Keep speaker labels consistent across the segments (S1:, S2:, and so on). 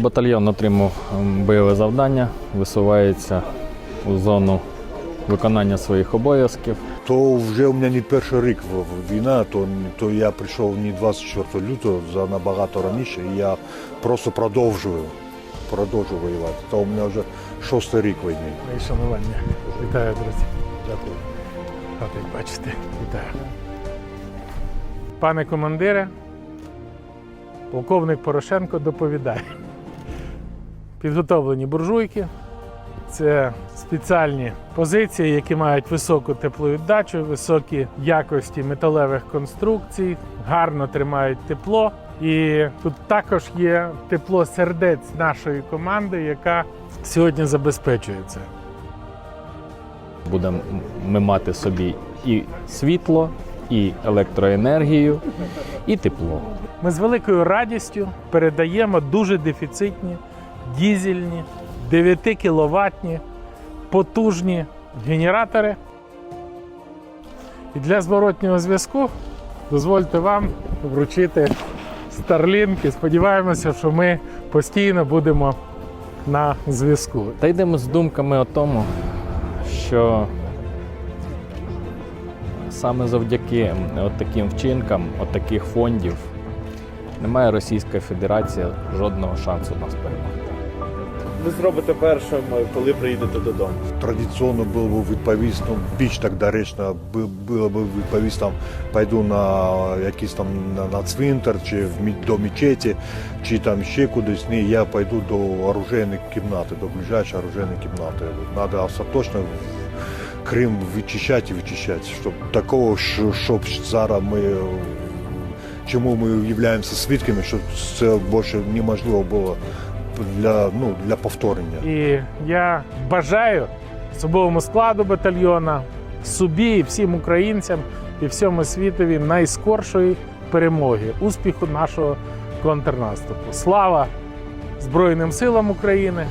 S1: Батальйон отримав ем, бойове завдання, висувається у зону виконання своїх обов'язків.
S2: То вже у мене не перший рік війна, то, то я прийшов не 24 лютого, за набагато раніше, і я просто продовжую, продовжую воювати. То у мене вже шостий рік війни.
S3: Мої шанування. Вітаю, друзі.
S2: Дякую.
S3: От як бачите, вітаю. Пане командире, полковник Порошенко доповідає. Підготовлені буржуйки. Це спеціальні позиції, які мають високу тепловіддачу, високі якості металевих конструкцій, гарно тримають тепло. І тут також є тепло сердець нашої команди, яка сьогодні забезпечує це.
S1: Будемо ми мати собі і світло, і електроенергію, і тепло.
S3: Ми з великою радістю передаємо дуже дефіцитні дізельні 9 кіловатні потужні генератори. І для зворотнього зв'язку дозвольте вам вручити і сподіваємося, що ми постійно будемо на зв'язку.
S1: Та йдемо з думками о тому, що саме завдяки от таким вчинкам, от таких фондів, немає Російська Федерація жодного шансу нас перемогти.
S4: Ви зробите першим, коли приїдете додому?
S2: Традиційно було б відповісти, ну, більш так доречно бу- було б відповісти, там, пойду на якийсь там на, цвинтар, чи в, до мечеті, чи там ще кудись. Ні, я пойду до оружейної кімнати, до ближайшої оружейної кімнати. Треба остаточно Крим вичищати і вичищати. Щоб такого, щоб зараз ми чому ми являємося свідками, щоб це більше неможливо було для, ну, для повторення.
S3: І я бажаю особовому складу батальйона, собі і всім українцям і всьому світові найскоршої перемоги, успіху нашого контрнаступу. Слава Збройним силам України,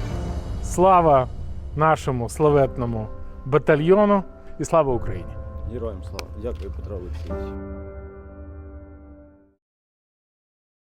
S3: слава нашому славетному батальйону і слава Україні!
S4: Героям слава. Дякую, Петро Олексійович.